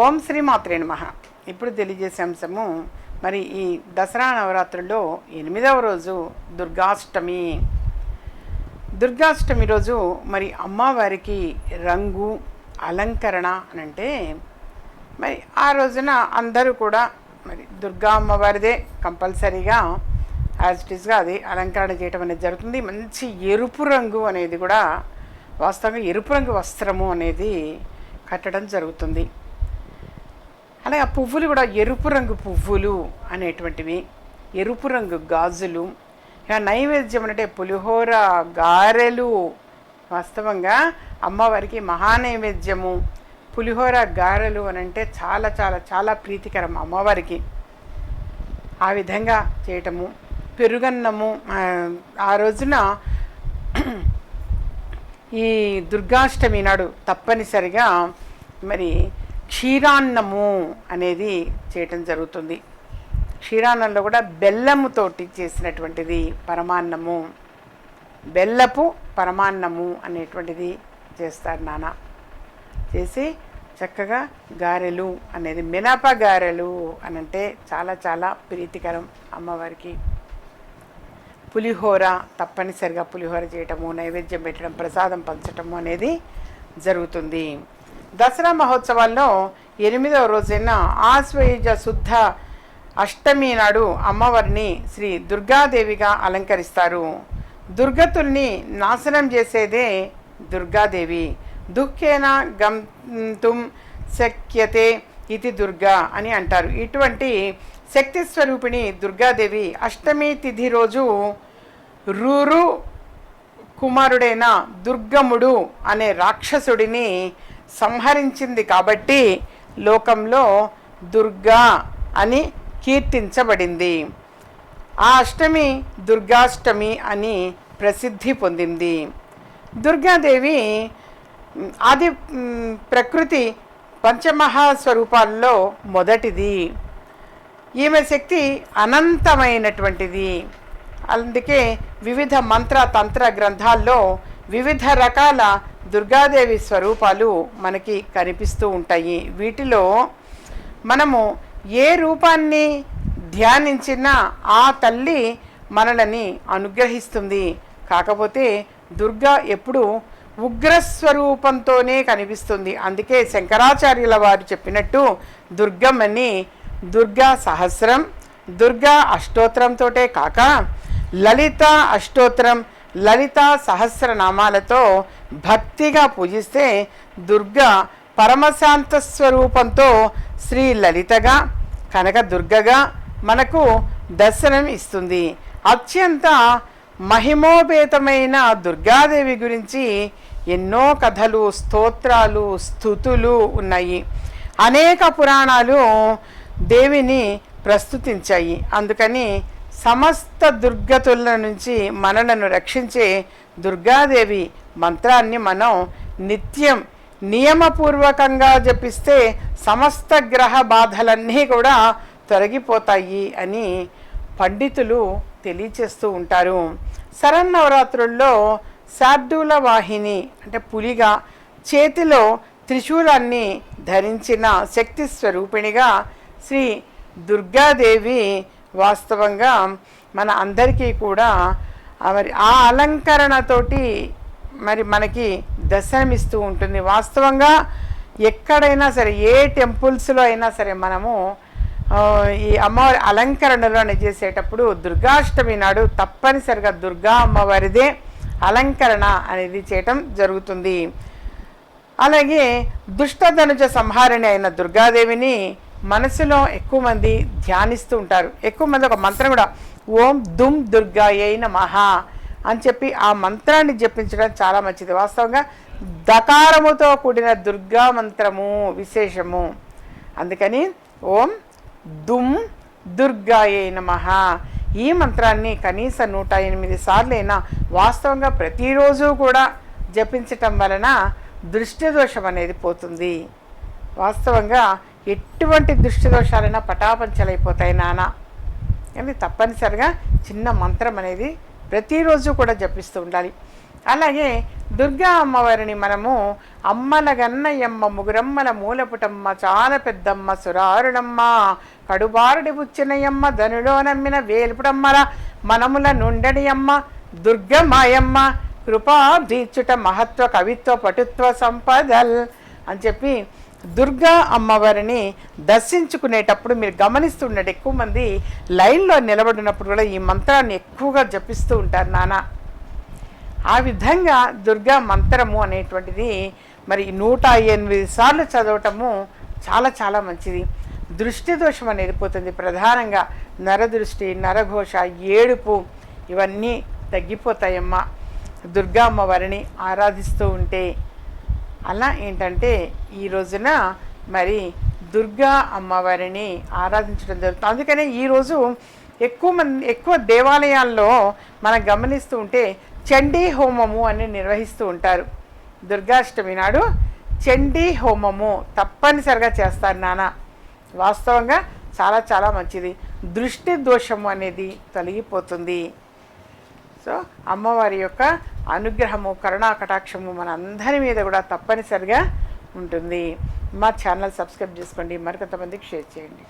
ఓం శ్రీ మాత్రే నమ. ఇప్పుడు తెలియజేసే అంశము మరి ఈ దసరా నవరాత్రుల్లో ఎనిమిదవ రోజు దుర్గాష్టమి. దుర్గాష్టమి రోజు మరి అమ్మవారికి రంగు అలంకరణ అని అంటే మరి ఆ రోజున అందరూ కూడా మరి దుర్గా అమ్మవారిదే కంపల్సరీగా యాజ్ ఇట్ ఈస్గా అది అలంకరణ చేయటం అనేది జరుగుతుంది. మంచి ఎరుపు రంగు అనేది కూడా వాస్తవంగా ఎరుపు రంగు వస్త్రము అనేది కట్టడం జరుగుతుంది. అలాగే ఆ పువ్వులు కూడా ఎరుపు రంగు పువ్వులు అనేటువంటివి. ఎరుపు రంగు గాజులు. ఇక నైవేద్యం అంటే పులిహోర గారెలు. వాస్తవంగా అమ్మవారికి మహానైవేద్యము. పులిహోర గారెలు అని అంటే చాలా చాలా చాలా ప్రీతికరం అమ్మవారికి. ఆ విధంగా చేయటము. పెరుగన్నము. ఆ, ఆ రోజున ఈ దుర్గాష్టమి నాడు తప్పనిసరిగా మరి క్షీరాన్నము అనేది చేయటం జరుగుతుంది. క్షీరాన్నంలో కూడా బెల్లముతోటి చేసినటువంటిది పరమాన్నము. బెల్లపు పరమాన్నము అనేటువంటిది చేస్తారు నాన్న. చేసి చక్కగా గారెలు అనేది మినప గారెలు అని అంటే చాలా చాలా ప్రీతికరం అమ్మవారికి. పులిహోర తప్పనిసరిగా పులిహోర చేయటము నైవేద్యం పెట్టడం ప్రసాదం పంచటము అనేది జరుగుతుంది. దసరా మహోత్సవాల్లో ఎనిమిదవ రోజైన ఆశ్వయుజ శుద్ధ అష్టమి నాడు అమ్మవారిని శ్రీ దుర్గాదేవిగా అలంకరిస్తారు. దుర్గతుల్ని నాశనం చేసేదే దుర్గాదేవి. దుఃఖేన గంతుం శక్యతే ఇది దుర్గా అని అంటారు. ఇటువంటి శక్తి స్వరూపిణి దుర్గాదేవి అష్టమి తిథి రోజు రూరు కుమారుడైన దుర్గముడు అనే రాక్షసుడిని సంహరించింది కాబట్టి లోకంలో దుర్గా అని కీర్తించబడింది. ఆ అష్టమి దుర్గాష్టమి అని ప్రసిద్ధి పొందింది. దుర్గాదేవి ఆది ప్రకృతి పంచమహాస్వరూపాల్లో మొదటిది. ఈమె శక్తి అనంతమైనటువంటిది. అందుకే వివిధ మంత్ర తంత్ర గ్రంథాల్లో వివిధ రకాల దుర్గాదేవి స్వరూపాలు మనకి కనిపిస్తూ ఉంటాయి. వీటిలో మనము ఏ రూపాన్ని ధ్యానించినా ఆ తల్లి మనలని అనుగ్రహిస్తుంది. కాకపోతే దుర్గా ఎప్పుడు ఉగ్రస్వరూపంతోనే కనిపిస్తుంది. అందుకే శంకరాచార్యుల వారు చెప్పినట్టు దుర్గమ్మని దుర్గా సహస్రం దుర్గా అష్టోత్తరంతోటే కాక లలిత అష్టోత్తరం లలిత సహస్రనామాలతో భక్తిగా పూజిస్తే దుర్గా పరమశాంత స్వరూపంతో శ్రీ లలితగా కనక దుర్గగా మనకు దర్శనం ఇస్తుంది. అత్యంత మహిమోపేతమైన దుర్గాదేవి గురించి ఎన్నో కథలు స్తోత్రాలు స్థుతులు ఉన్నాయి. అనేక పురాణాలు దేవిని ప్రస్తుతించాయి. అందుకని సమస్త దుర్గతుల నుంచి మనలను రక్షించే దుర్గాదేవి మంత్రాన్ని మనం నిత్యం నియమపూర్వకంగా జపిస్తే సమస్త గ్రహ బాధలన్నీ కూడా తొలగిపోతాయి అని పండితులు తెలియచేస్తూ ఉంటారు. శరన్నవరాత్రుల్లో శార్దూల వాహిని అంటే పులిగా చేతిలో త్రిశూలాన్ని ధరించిన శక్తి స్వరూపిణిగా శ్రీ దుర్గాదేవి వాస్తవంగా మన అందరికీ కూడా మరి ఆ అలంకరణతోటి మరి మనకి దర్శనమిస్తూ ఉంటుంది. వాస్తవంగా ఎక్కడైనా సరే ఏ టెంపుల్స్లో అయినా సరే మనము ఈ అమ్మవారి అలంకరణలోనే చేసేటప్పుడు దుర్గాష్టమి నాడు తప్పనిసరిగా దుర్గా అమ్మవారిదే అలంకరణ అనేది చేయటం జరుగుతుంది. అలాగే దుష్టధనుజ సంహారిణి అయిన దుర్గాదేవిని మనసులో ఎక్కువ మంది ధ్యానిస్తూ ఉంటారు. ఎక్కువ మంది ఒక మంత్రం కూడా ఓం దుమ్ దుర్గాయై మహా అని చెప్పి ఆ మంత్రాన్ని జపించడం చాలా మంచిది. వాస్తవంగా దకారముతో కూడిన దుర్గా మంత్రము విశేషము. అందుకని ఓం దుమ్ దుర్గాయే మహా ఈ మంత్రాన్ని కనీసం నూట ఎనిమిది సార్లైనా వాస్తవంగా ప్రతిరోజు కూడా జపించటం వలన దృష్టి దోషం అనేది పోతుంది. వాస్తవంగా ఎటువంటి దృష్టి దోషాలైనా పటాపంచలైపోతాయి నానా. కానీ తప్పనిసరిగా చిన్న మంత్రం అనేది ప్రతిరోజు కూడా జపిస్తూ ఉండాలి. అలాగే దుర్గా అమ్మవారిని మనము అమ్మల గన్నయ్యమ్మ ముగురమ్మల మూలపుటమ్మ చాలా పెద్దమ్మ సురారుడమ్మ కడుబారుడి బుచ్చినయమ్మ ధనులో నమ్మిన వేలుపుటమ్మల మనముల నుండడియమ్మ దుర్గమాయమ్మ కృపా దీచుట మహత్వ కవిత్వ పటుత్వ సంపదల్ అని చెప్పి దుర్గా అమ్మవారిని దర్శించుకునేటప్పుడు మీరు గమనిస్తుండండి. ఎక్కువ మంది లైన్లో నిలబడినప్పుడు కూడా ఈ మంత్రాన్ని ఎక్కువగా జపిస్తూ ఉంటారు నాన్న ఆ విధంగా దుర్గా మంత్రము అనేటువంటిది మరి నూట ఎనిమిది సార్లు చదవటము చాలా చాలా మంచిది. దృష్టి దోషం అనేది పోతుంది. ప్రధానంగా నరదృష్టి నరఘోష ఏడుపు ఇవన్నీ తగ్గిపోతాయమ్మా. దుర్గా అమ్మవారిని ఆరాధిస్తూ ఉంటే అలా ఏంటంటే ఈ రోజున మరి దుర్గా అమ్మవారిని ఆరాధించడం జరుగుతుంది. అందుకనే ఈరోజు ఎక్కువ మంది ఎక్కువ దేవాలయాల్లో మనం గమనిస్తూ ఉంటే చండీ హోమము అని నిర్వహిస్తూ ఉంటారు. దుర్గాష్టమి నాడు చండీ హోమము తప్పనిసరిగా చేస్తారు నాన్న. వాస్తవంగా చాలా చాలా మంచిది. దృష్టి దోషము అనేది తొలగిపోతుంది. సో అమ్మవారి యొక్క అనుగ్రహము కరుణా కటాక్షము మన అందరి మీద కూడా తప్పనిసరిగా ఉంటుంది. మా ఛానల్ సబ్స్క్రైబ్ చేసుకోండి. మరికొంతమందికి షేర్ చేయండి.